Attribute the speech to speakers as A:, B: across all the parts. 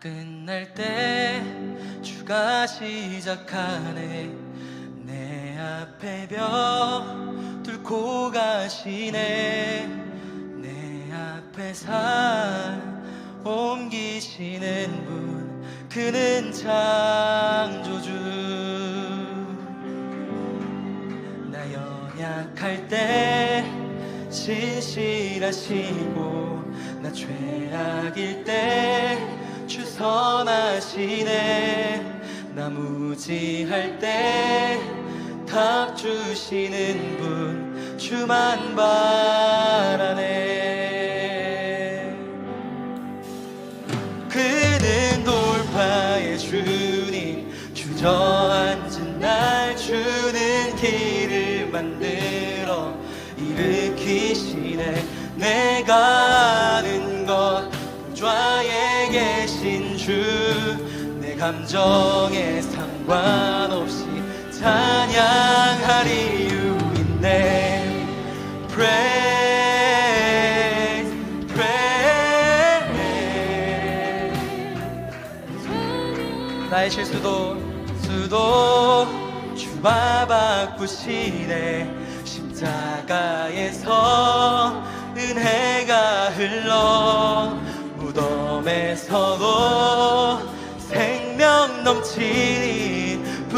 A: 끝날 때 주가 시작하네. 내 앞에 벽 뚫고 가시네. 내 앞에 산 옮기시는 분 그는 창조주. 나 연약할 때 신실하시고 나 죄악일 때 주선하시네. 나 무지할 때 답 주시는 분 주만 바라네. 그는 돌파의 주님 주저앉은 날 주는 길을 만들어 일으 감정에 상관없이 찬양할 이유 있네 Praise, praise 나의 실수도 수도 주마 바꾸시네. 십자가에서 은혜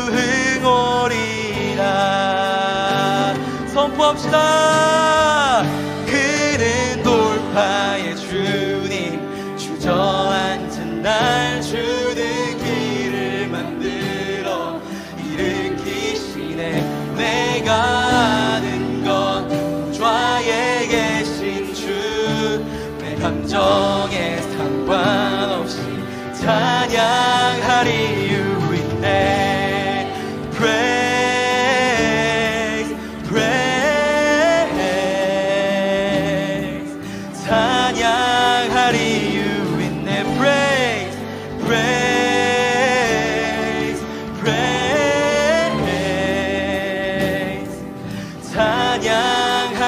A: 넘치니 부흥오리라. 선포합시다. 그는 돌파의 주님 주저앉은 날 주는 길을 만들어 일으키시네. 내가 아는 것 좌에 계신 주내 감정에 상관없이 찬양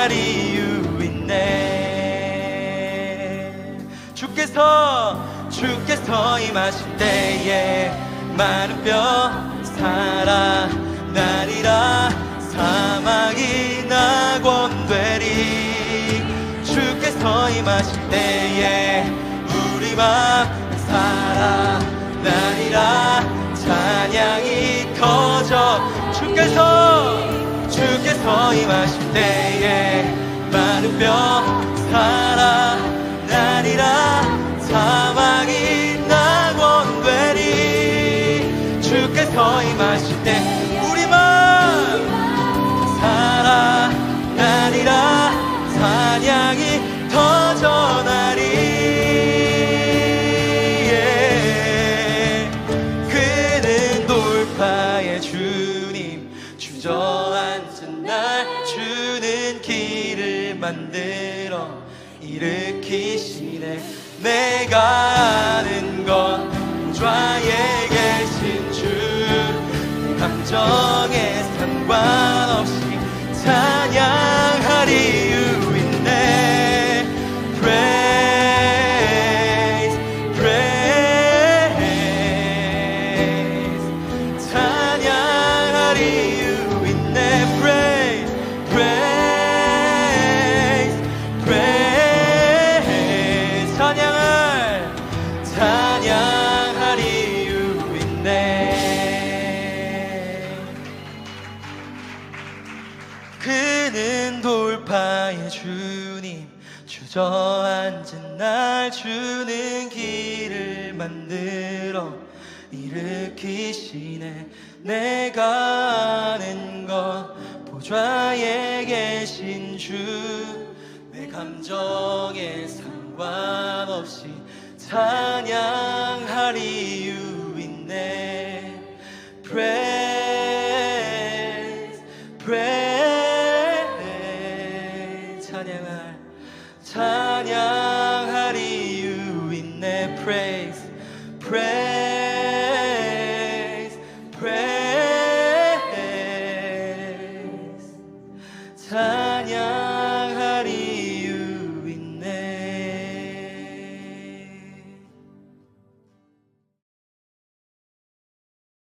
A: 찬양할 이유 있네. 주께서 주께서 임하실 때에 마른 뼈 살아나리라 사망이 낙원되리. 주께서 임하실 때에 우리 맘 살아나리라 찬양이 터져. 주께서 주께서 임하실 때에 살아나리라 사망이 낙원 되리. 주께서 임하실 때 우리 맘 살아나리라 찬양이 터져나리. 예. 그는 돌파의 주님 주저앉은 날 주는 길을 만들어 일으키시네. 내가 아는 건 좌에 계신 주내 감정에 상관없이 찬양 주님 주저앉은 날 주는 길을 만들어 일으키시네. 내가 아는 것 보좌에 계신 주 내 감정에 상관없이 찬양할 이유 praise 찬양